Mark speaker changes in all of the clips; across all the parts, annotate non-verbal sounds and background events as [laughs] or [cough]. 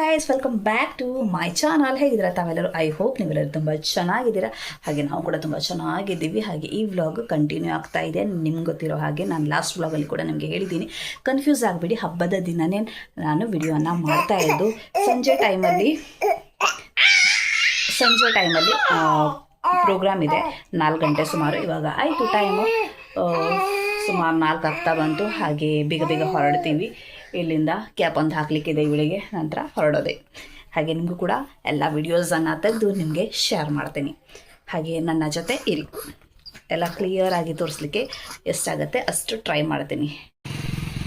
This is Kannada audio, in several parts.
Speaker 1: Guys welcome back to my channel ಹೇಗಿದ್ದೀರಾ ತಾವೆಲ್ಲರೂ? ಐ ಹೋಪ್ ನೀವೆಲ್ಲರೂ ತುಂಬ ಚೆನ್ನಾಗಿದ್ದೀರಾ. ಹಾಗೆ ನಾವು ಕೂಡ ತುಂಬ ಚೆನ್ನಾಗಿದ್ದೀವಿ. ಹಾಗೆ ಈ ವ್ಲಾಗ್ ಕಂಟಿನ್ಯೂ ಆಗ್ತಾ ಇದೆ. ನಿಮ್ಗೆ ಗೊತ್ತಿರೋ ಹಾಗೆ ನಾನು ಲಾಸ್ಟ್ ವ್ಲಾಗಲ್ಲಿ ಕೂಡ ನಿಮಗೆ ಹೇಳಿದ್ದೀನಿ. ಕನ್ಫ್ಯೂಸ್ ಆಗಬೇಡಿ. ಹಬ್ಬದ ದಿನನೇ ನಾನು ವಿಡಿಯೋನ ಮಾಡ್ತಾ ಇದ್ದು, ಸಂಜೆ ಟೈಮಲ್ಲಿ ಸಂಜೆ ಟೈಮಲ್ಲಿ ಪ್ರೋಗ್ರಾಮ್ ಇದೆ. ನಾಲ್ಕು ಗಂಟೆ ಸುಮಾರು ಇವಾಗ ಆಯಿತು ಟೈಮು ಸುಮಾರು ನಾಲ್ಕು ಆಗ್ತಾ ಬಂತು. ಹಾಗೆ ಬೇಗ ಬೇಗ ಹೊರಡ್ತೀವಿ. ಇಲ್ಲಿಂದ ಕ್ಯಾಪ್ ಒಂದು ಹಾಕ್ಲಿಕ್ಕಿದೆ ಇವಳಿಗೆ, ನಂತರ ಹೊರಡೋದೆ. ಹಾಗೆ ನಿಮಗೂ ಕೂಡ ಎಲ್ಲ ವಿಡಿಯೋಸನ್ನು ತೆಗೆದು ನಿಮಗೆ ಶೇರ್ ಮಾಡ್ತೀನಿ. ಹಾಗೆ ನನ್ನ ಜೊತೆ ಇರಿ. ಎಲ್ಲ ಕ್ಲಿಯರ್ ಆಗಿ ತೋರಿಸ್ಲಿಕ್ಕೆ ಎಷ್ಟಾಗತ್ತೆ ಅಷ್ಟು ಟ್ರೈ ಮಾಡ್ತೀನಿ.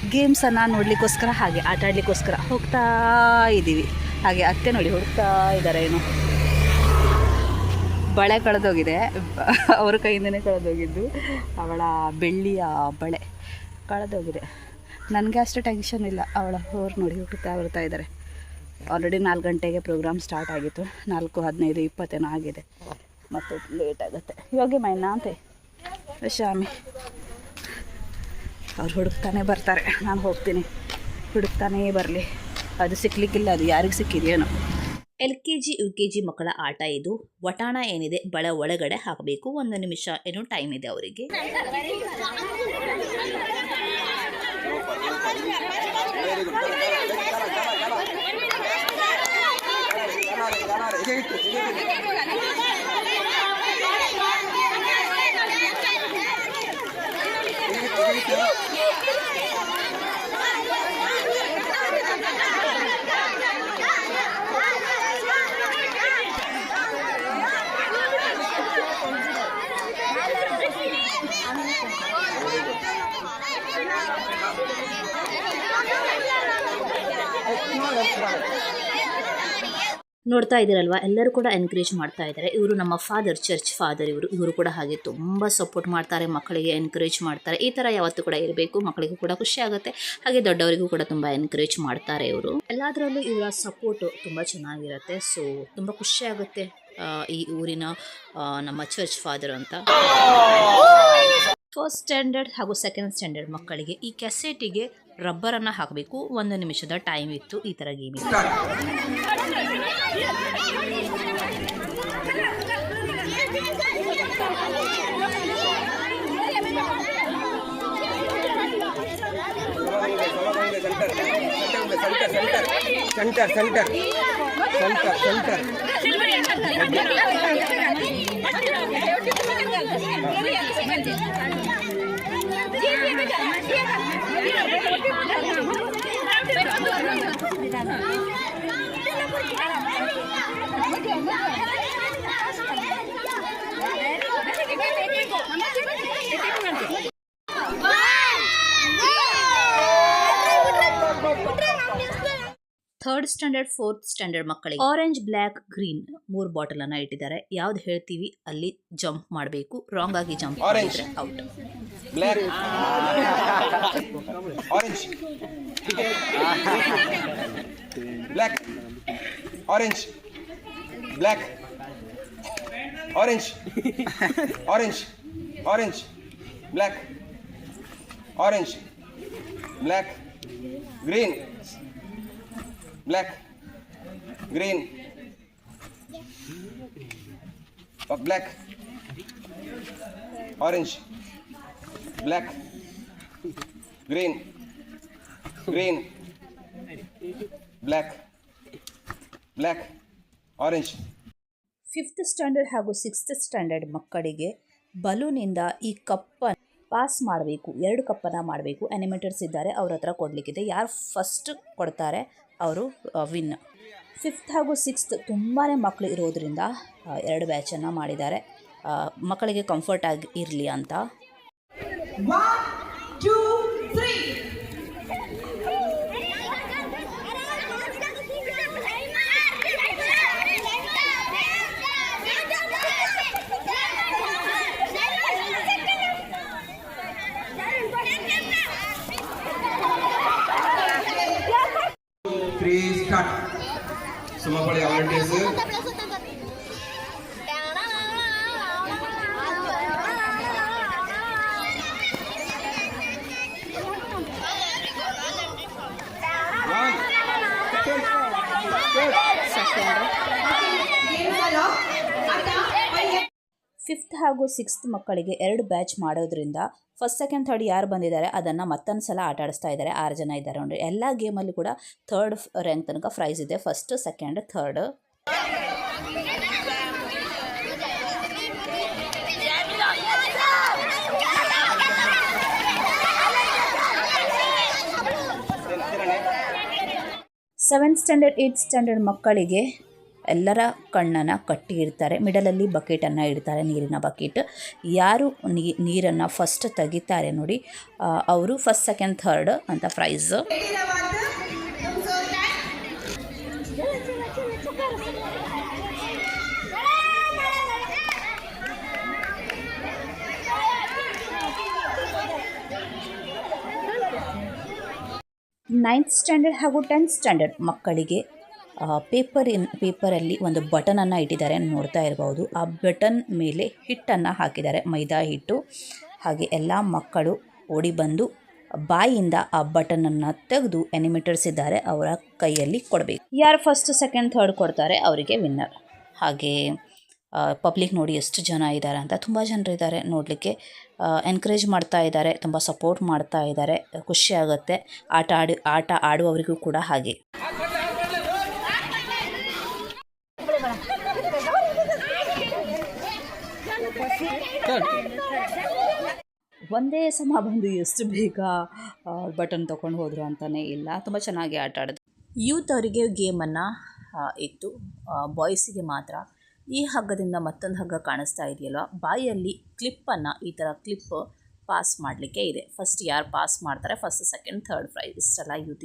Speaker 1: ಗೇಮ್ಸನ್ನು ನೋಡಲಿಕ್ಕೋಸ್ಕರ ಹಾಗೆ ಆಟ ಆಡಲಿಕ್ಕೋಸ್ಕರ ಹೋಗ್ತಾ ಇದ್ದೀವಿ. ಹಾಗೆ ಅತ್ತೆ ನೋಡಿ ಹೋಗ್ತಾ ಇದ್ದಾರೆ ಏನು. ಬಳೆ ಕಳೆದೋಗಿದೆ. ಅವ್ರ ಕೈಯಿಂದನೇ ಕಳೆದೋಗಿದ್ದು. ಅವಳ ಬೆಳ್ಳಿಯ ಬಳೆ ಕಳೆದೋಗಿದೆ. ನನಗೆ ಅಷ್ಟು ಟೆನ್ಷನ್ ಇಲ್ಲ. ಅವಳ ಅವ್ರು ನೋಡಿ ಹುಡುಕ್ತಾ ಬರ್ತಾ ಇದ್ದಾರೆ ಆಲ್ರೆಡಿ ನಾಲ್ಕು ಗಂಟೆಗೆ ಪ್ರೋಗ್ರಾಮ್ ಸ್ಟಾರ್ಟ್ ಆಗಿತ್ತು. ನಾಲ್ಕು ಹದಿನೈದು ಇಪ್ಪತ್ತೇನೋ ಆಗಿದೆ. ಮತ್ತು ಲೇಟ್ ಆಗುತ್ತೆ. ಯೋಗಿ ಮೈನಾ ಅಂತೆ? ಶಾಮಿ ಅವ್ರು ಹುಡುಕ್ತಾನೆ ಬರ್ತಾರೆ. ನಾನು ಹೋಗ್ತೀನಿ. ಹುಡುಕ್ತಾನೇ ಬರಲಿ. ಅದು ಸಿಕ್ಕಲಿಕ್ಕಿಲ್ಲ ಅದು ಯಾರಿಗೆ ಸಿಕ್ಕಿದೆಯೇನೋ. L K G, U K G ಮಕ್ಕಳ ಆಟ ಇದು. ವಟಾಣ ಏನಿದೆ ಬಳ ಒಳಗಡೆ ಹಾಕಬೇಕು. ಒಂದು ನಿಮಿಷ ಏನೋ ಟೈಮ್ ಇದೆ ಅವರಿಗೆ. Gracias. ನೋಡ್ತಾ ಇದ್ದೀರಲ್ವಾ? ಎಲ್ಲರೂ ಕೂಡ ಎನ್ಕರೇಜ್ ಮಾಡ್ತಾ ಇದ್ದಾರೆ. ಇವರು ನಮ್ಮ ಫಾದರ್ ಚರ್ಚ್ ಫಾದರ್ ಇವರು. ಇವರು ಕೂಡ ಹಾಗೆ ತುಂಬ ಸಪೋರ್ಟ್ ಮಾಡ್ತಾರೆ, ಮಕ್ಕಳಿಗೆ ಎನ್ಕರೇಜ್ ಮಾಡ್ತಾರೆ. ಈ ಥರ ಯಾವತ್ತೂ ಕೂಡ ಇರಬೇಕು. ಮಕ್ಕಳಿಗೂ ಕೂಡ ಖುಷಿ ಆಗುತ್ತೆ. ಹಾಗೆ ದೊಡ್ಡವರಿಗೂ ಕೂಡ ತುಂಬ ಎನ್ಕರೇಜ್ ಮಾಡ್ತಾರೆ ಇವರು. ಎಲ್ಲದರಲ್ಲೂ ಇವರ ಸಪೋರ್ಟು ತುಂಬ ಚೆನ್ನಾಗಿರುತ್ತೆ. ಸೊ ತುಂಬ ಖುಷಿ ಆಗುತ್ತೆ ಈ ಊರಿನ ನಮ್ಮ ಚರ್ಚ್ ಫಾದರ್ ಅಂತ. ಫಸ್ಟ್ ಸ್ಟ್ಯಾಂಡರ್ಡ್ ಹಾಗೂ ಸೆಕೆಂಡ್ ಸ್ಟ್ಯಾಂಡರ್ಡ್ ಮಕ್ಕಳಿಗೆ ಈ ಕೆಸೆಟಿಗೆ ರಬ್ಬರನ್ನು ಹಾಕಬೇಕು. ಒಂದು ನಿಮಿಷದ ಟೈಮ್ ಇತ್ತು ಈ ಥರ ಗೇಮಿಗೆ
Speaker 2: centre centre centre centre
Speaker 1: centre third standard fourth standard ಮಕ್ಕಳಿಗೆ. ಆರೆಂಜ್ ಬ್ಲ್ಯಾಕ್ ಗ್ರೀನ್ ಮೂರು ಬಾಟಲ್ ಅನ್ನ ಇಟ್ಟಿದ್ದಾರೆ. ಯಾವ್ದು ಹೇಳ್ತೀವಿ? ಅಲ್ಲಿ ಜಂಪ್ ಮಾಡಬೇಕು. ರಾಂಗ್ ಆಗಿ ಜಂಪ್ ಮಾಡಿದ್ರೆ out
Speaker 2: Black. Ah. [laughs] Orange. Ah. Black. Orange. Black. Orange. Orange. Orange. Black. Orange. Black. Green. Black. Green. Oh, black orange black. Green green black black orange
Speaker 1: fifth standard ಹಾಗೂ ಸಿಕ್ಸ್ತ್ ಸ್ಟ್ಯಾಂಡರ್ಡ್ ಮಕ್ಕಳಿಗೆ ಬಲೂನಿಂದ ಈ ಕಪ್ಪನ್ನು ಪಾಸ್ ಮಾಡಬೇಕು. ಎರಡು ಕಪ್ಪನ್ನು ಮಾಡಬೇಕು. ಅನಿಮೇಟರ್ಸ್ ಇದ್ದಾರೆ. ಅವ್ರ ಹತ್ರ ಕೊಡಲಿಕ್ಕಿದೆ. ಯಾರು ಫಸ್ಟ್ ಕೊಡ್ತಾರೆ, ಅವರು ವಿನ್ ಫಿಫ್ತ್ ಹಾಗೂ ಸಿಕ್ಸ್ತ್ ತುಂಬಾ ಮಕ್ಕಳು ಇರೋದರಿಂದ ಎರಡು ಬ್ಯಾಚನ್ನು ಮಾಡಿದ್ದಾರೆ. ಮಕ್ಕಳಿಗೆ ಕಂಫರ್ಟ್ ಆಗಿ ಇರಲಿ ಅಂತ
Speaker 3: one two three
Speaker 2: Please cut. Sumapali volunteers.
Speaker 1: Fifth ಹಾಗೂ ಸಿಕ್ಸ್ತ್ ಮಕ್ಕಳಿಗೆ ಎರಡು ಬ್ಯಾಚ್ ಮಾಡೋದ್ರಿಂದ ಫಸ್ಟ್ ಸೆಕೆಂಡ್ ಥರ್ಡ್ ಯಾರು ಬಂದಿದ್ದಾರೆ, ಅದನ್ನು ಮತ್ತೊಂದು ಸಲ ಆಟ ಆಡಿಸ್ತಾ ಇದ್ದಾರೆ, ಆರು ಜನ ಇದ್ದಾರೆ. ನೋಡಿ ಎಲ್ಲ ಗೇಮಲ್ಲಿ ಕೂಡ ಥರ್ಡ್ ರ್ಯಾಂಕ್ ತನಕ ಪ್ರೈಸ್ ಇದೆ. First second third seventh standard eighth standard ಮಕ್ಕಳಿಗೆ ಎಲ್ಲರ ಕಣ್ಣನ್ನು ಕಟ್ಟಿ ಇಡ್ತಾರೆ. ಮಿಡಲಲ್ಲಿ ಬಕೆಟನ್ನು ಇಡ್ತಾರೆ, ನೀರಿನ ಬಕೆಟ್ ಯಾರು ನೀರನ್ನು ಫಸ್ಟ್ ತೆಗಿತಾರೆ ನೋಡಿ. ಅವರು ಫಸ್ಟ್ ಸೆಕೆಂಡ್ ಥರ್ಡ್ ಅಂತ ಪ್ರೈಸ್ ನೈನ್ತ್ ಸ್ಟ್ಯಾಂಡರ್ಡ್ ಹಾಗೂ ಟೆಂತ್ ಸ್ಟ್ಯಾಂಡರ್ಡ್ ಮಕ್ಕಳಿಗೆ ಪೇಪರ್ ಇನ್ ಪೇಪರಲ್ಲಿ ಒಂದು ಬಟನನ್ನು ಇಟ್ಟಿದ್ದಾರೆ ನೋಡ್ತಾ ಇರಬಹುದು ಆ ಬಟನ್ ಮೇಲೆ ಹಿಟ್ಟನ್ನು ಹಾಕಿದ್ದಾರೆ. ಮೈದಾ ಹಿಟ್ಟು, ಹಾಗೆ ಎಲ್ಲ ಮಕ್ಕಳು ಓಡಿ ಬಂದು ಬಾಯಿಯಿಂದ ಆ ಬಟನನ್ನು ತೆಗೆದು ಎನಿಮೇಟರ್ಸ್ ಇದ್ದಾರೆ. ಅವರ ಕೈಯಲ್ಲಿ ಕೊಡಬೇಕು. ಯಾರು ಫಸ್ಟ್ ಸೆಕೆಂಡ್ ಥರ್ಡ್ ಕೊಡ್ತಾರೆ, ಅವರಿಗೆ ವಿನ್ನರ್ ಹಾಗೆ ಪಬ್ಲಿಕ್ ನೋಡಿ ಎಷ್ಟು ಜನ ಇದ್ದಾರೆ ಅಂತ ತುಂಬ ಜನರಿದ್ದಾರೆ ನೋಡಲಿಕ್ಕೆ. ಎನ್ಕರೇಜ್ ಮಾಡ್ತಾ ಇದ್ದಾರೆ, ತುಂಬ ಸಪೋರ್ಟ್ ಮಾಡ್ತಾ ಇದ್ದಾರೆ. ಖುಷಿ ಆಗುತ್ತೆ. ಆಟ ಆಡಿ, ಆಟ ಆಡುವವರಿಗೂ ಕೂಡ ಹಾಗೆ. ಒಂದೇ ಸಮ ಬಂದು ಎಷ್ಟು ಬೇಗ ಬಟನ್ ತೊಗೊಂಡು ಹೋದರು ಅಂತಲೇ ಇಲ್ಲ. ತುಂಬ ಚೆನ್ನಾಗಿ ಆಟ ಆಡಿದ್ರು. ಯೂತ್ ಅವರಿಗೆ ಗೇಮನ್ನು ಇತ್ತು. ಬಾಯ್ಸಿಗೆ ಮಾತ್ರ. ಈ ಹಗ್ಗದಿಂದ ಮತ್ತೊಂದು ಹಗ್ಗ ಕಾಣಿಸ್ತಾ ಇದೆಯಲ್ವ? ಬಾಯಲ್ಲಿ ಕ್ಲಿಪ್ಪನ್ನು ಈ ಥರ ಕ್ಲಿಪ್ ಪಾಸ್ ಮಾಡಲಿಕ್ಕೆ ಇದೆ. ಫಸ್ಟ್ ಯಾರು ಪಾಸ್ ಮಾಡ್ತಾರೆ? ಫಸ್ಟ್ ಸೆಕೆಂಡ್ ಥರ್ಡ್ ಪ್ರೈಸ್ ಇಷ್ಟೆಲ್ಲ ಯೂತ್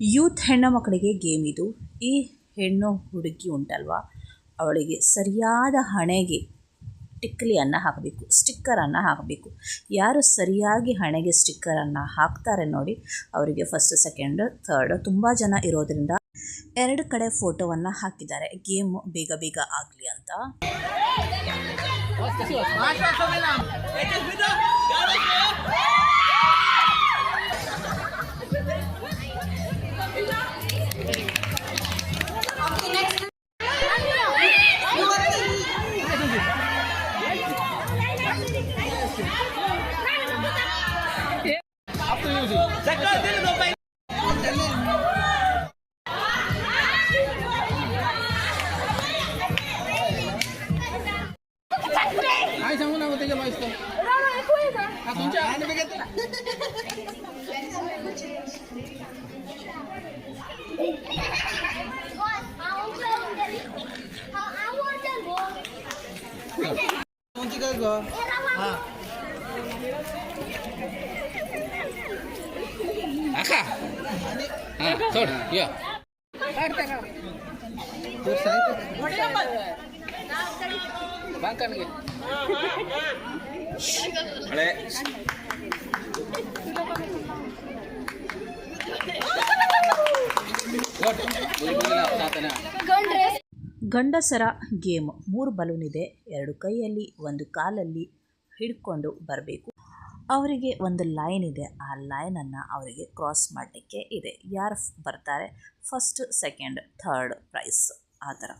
Speaker 1: ಯೂತ್ ಹೆಣ್ಣು ಮಕ್ಕಳಿಗೆ ಗೇಮ್ ಇದು. ಈ ಹೆಣ್ಣು ಹುಡುಗಿ ಉಂಟಲ್ವಾ? ಅವಳಿಗೆ ಸರಿಯಾದ ಹಣೆಗೆ ಟಿಕ್ಲಿಯನ್ನು ಹಾಕಬೇಕು ಸ್ಟಿಕ್ಕರನ್ನು ಹಾಕಬೇಕು. ಯಾರು ಸರಿಯಾಗಿ ಹಣೆಗೆ ಸ್ಟಿಕ್ಕರನ್ನು ಹಾಕ್ತಾರೆ ನೋಡಿ, ಅವರಿಗೆ ಫಸ್ಟ್ ಸೆಕೆಂಡ್ ಥರ್ಡ್ ತುಂಬ ಜನ ಇರೋದ್ರಿಂದ ಎರಡು ಕಡೆ ಫೋಟೋವನ್ನು ಹಾಕಿದ್ದಾರೆ. ಗೇಮ್ ಬೇಗ ಬೇಗ ಆಗಲಿ ಅಂತ.
Speaker 2: अखा हां Ah,
Speaker 1: ಗಂಡಸರ ಗೇಮ್. ಮೂರು ಬಲೂನ್ ಇದೆ. ಎರಡು ಕೈಯಲ್ಲಿ ಒಂದು ಕಾಲಲ್ಲಿ ಹಿಡ್ಕೊಂಡು ಬರಬೇಕು. ಅವರಿಗೆ ಒಂದು ಲೈನ್ ಇದೆ. ಆ ಲೈನನ್ನು ಅವರಿಗೆ ಕ್ರಾಸ್ ಮಾಡಲಿಕ್ಕೆ ಇದೆ. ಯಾರು ಬರ್ತಾರೆ? First, second, third prize. ಆ ಥರ.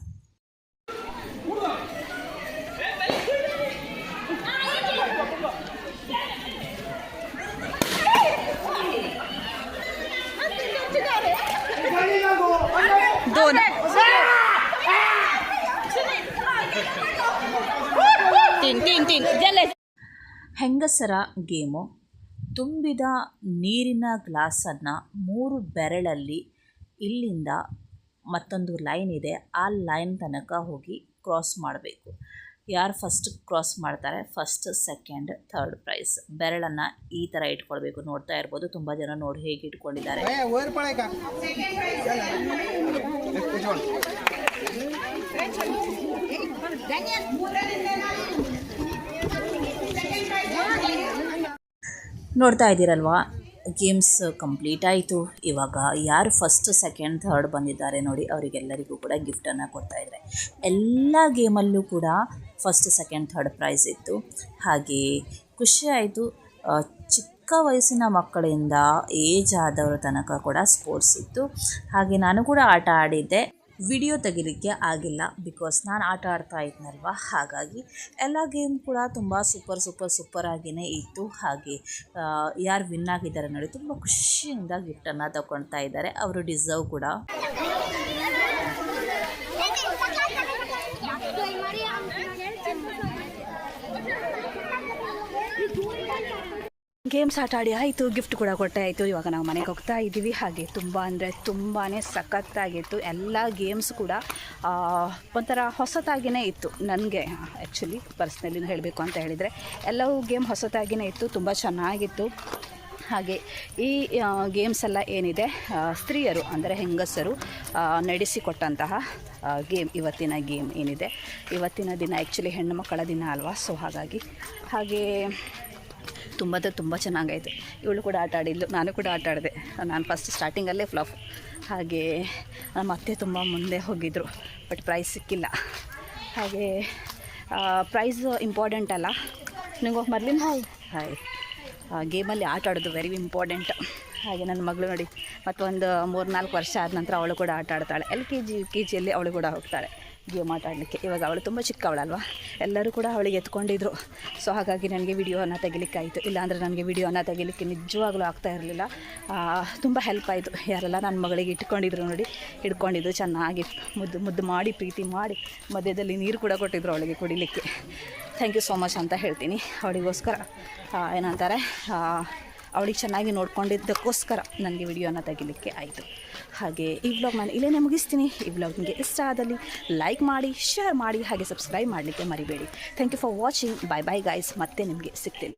Speaker 1: ಹೆಂಗಸರ ಗೇಮು ತುಂಬಿದ ನೀರಿನ ಗ್ಲಾಸನ್ನು ಮೂರು ಬೆರಳಲ್ಲಿ ಇಲ್ಲಿಂದ ಮತ್ತೊಂದು ಲೈನ್ ಇದೆ ಆ ಲೈನ್ ತನಕ ಹೋಗಿ ಕ್ರಾಸ್ ಮಾಡಬೇಕು ಯಾರು ಫಸ್ಟ್ ಕ್ರಾಸ್ ಮಾಡ್ತಾರೆ ಫಸ್ಟ್ ಸೆಕೆಂಡ್ ಥರ್ಡ್ ಪ್ರೈಸ್ ಬೆರಳನ್ನು ಈ ಥರ ಇಟ್ಕೊಳ್ಬೇಕು ನೋಡ್ತಾ ಇರ್ಬೋದು ತುಂಬ ಜನ ನೋಡಿ ಹೇಗೆ ಇಟ್ಕೊಂಡಿದ್ದಾರೆ ನೋಡ್ತಾ ಇದ್ದೀರಲ್ವಾ? ಗೇಮ್ಸ್ ಕಂಪ್ಲೀಟ್ ಆಯಿತು. ಇವಾಗ ಯಾರು ಫಸ್ಟ್ ಸೆಕೆಂಡ್ ಥರ್ಡ್ ಬಂದಿದ್ದಾರೆ ನೋಡಿ, ಅವರಿಗೆಲ್ಲರಿಗೂ ಕೂಡ ಗಿಫ್ಟನ್ನು ಕೊಡ್ತಾಯಿದ್ದಾರೆ ಎಲ್ಲ ಗೇಮಲ್ಲೂ ಕೂಡ ಫಸ್ಟ್ ಸೆಕೆಂಡ್ ಥರ್ಡ್ ಪ್ರೈಸ್ ಇತ್ತು. ಹಾಗೆ ಖುಷಿ ಆಯಿತು. ಚಿಕ್ಕ ವಯಸ್ಸಿನ ಮಕ್ಕಳಿಂದ ಏಜ್ ಆದವರ ತನಕ ಕೂಡ ಸ್ಪೋರ್ಟ್ಸ್ ಇತ್ತು. ಹಾಗೆ ನಾನು ಕೂಡ ಆಟ ಆಡಿದ್ದೆ. ವಿಡಿಯೋ ತೆಗಿಲಿಕ್ಕೆ ಆಗಿಲ್ಲ. ಬಿಕಾಸ್ ನಾನು ಆಟ ಆಡ್ತಾ ಇದ್ನಲ್ವ? ಹಾಗಾಗಿ ಎಲ್ಲ ಗೇಮ್ ಕೂಡ ತುಂಬ ಸೂಪರ್ ಸೂಪರ್ ಸೂಪರ್ ಆಗಿಯೇ ಇತ್ತು. ಹಾಗೆ ಯಾರು ವಿನ್ ಆಗಿದ್ದಾರೆ ನೋಡಿ, ತುಂಬ ಖುಷಿಯಿಂದ ಗಿಫ್ಟನ್ನು ತಗೊಳ್ತಾ ಇದ್ದಾರೆ. ಅವರು ಡಿಸರ್ವ್ ಕೂಡ. ಗೇಮ್ಸ್ ಆಟ ಆಡಿ ಆಯಿತು ಗಿಫ್ಟ್ ಕೂಡ ಕೊಟ್ಟೆ ಆಯಿತು. ಇವಾಗ ನಾವು ಮನೆಗೆ ಹೋಗ್ತಾ ಇದ್ದೀವಿ. ಹಾಗೆ ತುಂಬ ಅಂದರೆ ತುಂಬಾ ಸಖತ್ತಾಗಿತ್ತು. ಎಲ್ಲ ಗೇಮ್ಸ್ ಕೂಡ ಒಂಥರ ಹೊಸತಾಗಿಯೇ ಇತ್ತು. ನನಗೆ ಆ್ಯಕ್ಚುಲಿ ಪರ್ಸ್ನಲಿ ಹೇಳಬೇಕು ಅಂತ ಹೇಳಿದರೆ. ಎಲ್ಲವೂ ಗೇಮ್ ಹೊಸತಾಗಿಯೇ ಇತ್ತು. ತುಂಬ ಚೆನ್ನಾಗಿತ್ತು. ಹಾಗೆ ಈ ಗೇಮ್ಸ್ ಎಲ್ಲ ಏನಿದೆ ಸ್ತ್ರೀಯರು ಅಂದರೆ ಹೆಂಗಸರು ನಡೆಸಿಕೊಟ್ಟಂತಹ ಗೇಮ್ ಇವತ್ತಿನ ಗೇಮ್ ಏನಿದೆ. ಇವತ್ತಿನ ದಿನ ಆ್ಯಕ್ಚುಲಿ ಹೆಣ್ಣು ಮಕ್ಕಳ ದಿನ ಅಲ್ವಾ? ಸೊ ಹಾಗಾಗಿ, ಹಾಗೆ ತುಂಬ ತುಂಬ ಚೆನ್ನಾಗಾಯಿತು ಇವಳು ಕೂಡ ಆಟ ಆಡಿದ್ಲು ನಾನು ಕೂಡ ಆಟ ಆಡಿದೆ. ನಾನು ಫಸ್ಟ್ ಸ್ಟಾರ್ಟಿಂಗಲ್ಲೇ ಫ್ಲಾಫ್ ಹಾಗೆ ನಮ್ಮ ಅತ್ತೆ ತುಂಬ ಮುಂದೆ ಹೋಗಿದ್ದರು ಬಟ್ ಪ್ರೈಸ್ ಸಿಕ್ಕಿಲ್ಲ. ಹಾಗೆ ಪ್ರೈಸ್ ಇಂಪಾರ್ಟೆಂಟ್ ಅಲ್ಲ? ನಿಂಗೆ ಮರ್ಲಿನ ಹಾಯ್ ಹಾಯ್ ಗೇಮಲ್ಲಿ ಆಟ ಆಡೋದು ವೆರಿ ಇಂಪಾರ್ಟೆಂಟ್ ಹಾಗೆ ನನ್ನ ಮಗಳು ನೋಡಿ ಮತ್ತೊಂದು ಮೂರು ನಾಲ್ಕು ವರ್ಷ ಆದ ನಂತರ ಅವಳು ಕೂಡ ಆಟ ಆಡ್ತಾಳೆ. L K G U K ಜಿಯಲ್ಲಿ ಅವಳು ಕೂಡ ಹೋಗ್ತಾಳೆ. ಗೇಮ್ ಆಟ ಆಡಲಿಕ್ಕೆ ಇವಾಗ ಅವಳು ತುಂಬ ಚಿಕ್ಕವಳಲ್ವಾ? ಎಲ್ಲರೂ ಕೂಡ ಅವಳಿಗೆ ಎತ್ಕೊಂಡಿದ್ರು. ಸೊ ಹಾಗಾಗಿ ನನಗೆ ವಿಡಿಯೋನ ತೆಗಿಲಿಕ್ಕಾಯಿತು. ಇಲ್ಲಾಂದರೆ ನನಗೆ ವಿಡಿಯೋನ ತೆಗಿಲಿಕ್ಕೆ ನಿಜವಾಗ್ಲೂ ಆಗ್ತಾ ಇರಲಿಲ್ಲ. ತುಂಬ ಹೆಲ್ಪ್ ಆಯಿತು. ಯಾರೆಲ್ಲ ನನ್ನ ಮಗಳಿಗೆ ಇಟ್ಕೊಂಡಿದ್ರು ನೋಡಿ, ಹಿಡ್ಕೊಂಡಿದ್ರು, ಚೆನ್ನಾಗಿ ಮುದ್ದು ಮುದ್ದು ಮಾಡಿ, ಪ್ರೀತಿ ಮಾಡಿ, ಮಧ್ಯದಲ್ಲಿ ನೀರು ಕೂಡ ಕೊಟ್ಟಿದ್ರು ಅವಳಿಗೆ ಕುಡಿಲಿಕ್ಕೆ. ಥ್ಯಾಂಕ್ ಯು ಸೋ ಮಚ್ ಅಂತ ಹೇಳ್ತೀನಿ. ಅವಳಿಗೋಸ್ಕರ ಏನಂತಾರೆ ಅವಳಿಗೆ ಚೆನ್ನಾಗಿ ನೋಡ್ಕೊಂಡಿದ್ದಕ್ಕೋಸ್ಕರ ನನಗೆ ವಿಡಿಯೋನ ತೆಗಿಲಿಕ್ಕೆ ಆಯಿತು. ಹಾಗೆ ಈ ವ್ಲಾಗ್ ನಾನು ಇಲ್ಲೇ ಮುಗಿಸ್ತೀನಿ. ಈ ವ್ಲಾಗ್ ನಿಮಗೆ ಇಷ್ಟ ಆದಲ್ಲಿ ಲೈಕ್ ಮಾಡಿ ಶೇರ್ ಮಾಡಿ, ಹಾಗೆ ಸಬ್ಸ್ಕ್ರೈಬ್ ಮಾಡಲಿಕ್ಕೆ ಮರಿಬೇಡಿ. Thank you for watching bye bye guys ಮತ್ತೆ ನಿಮಗೆ ಸಿಗ್ತೀನಿ.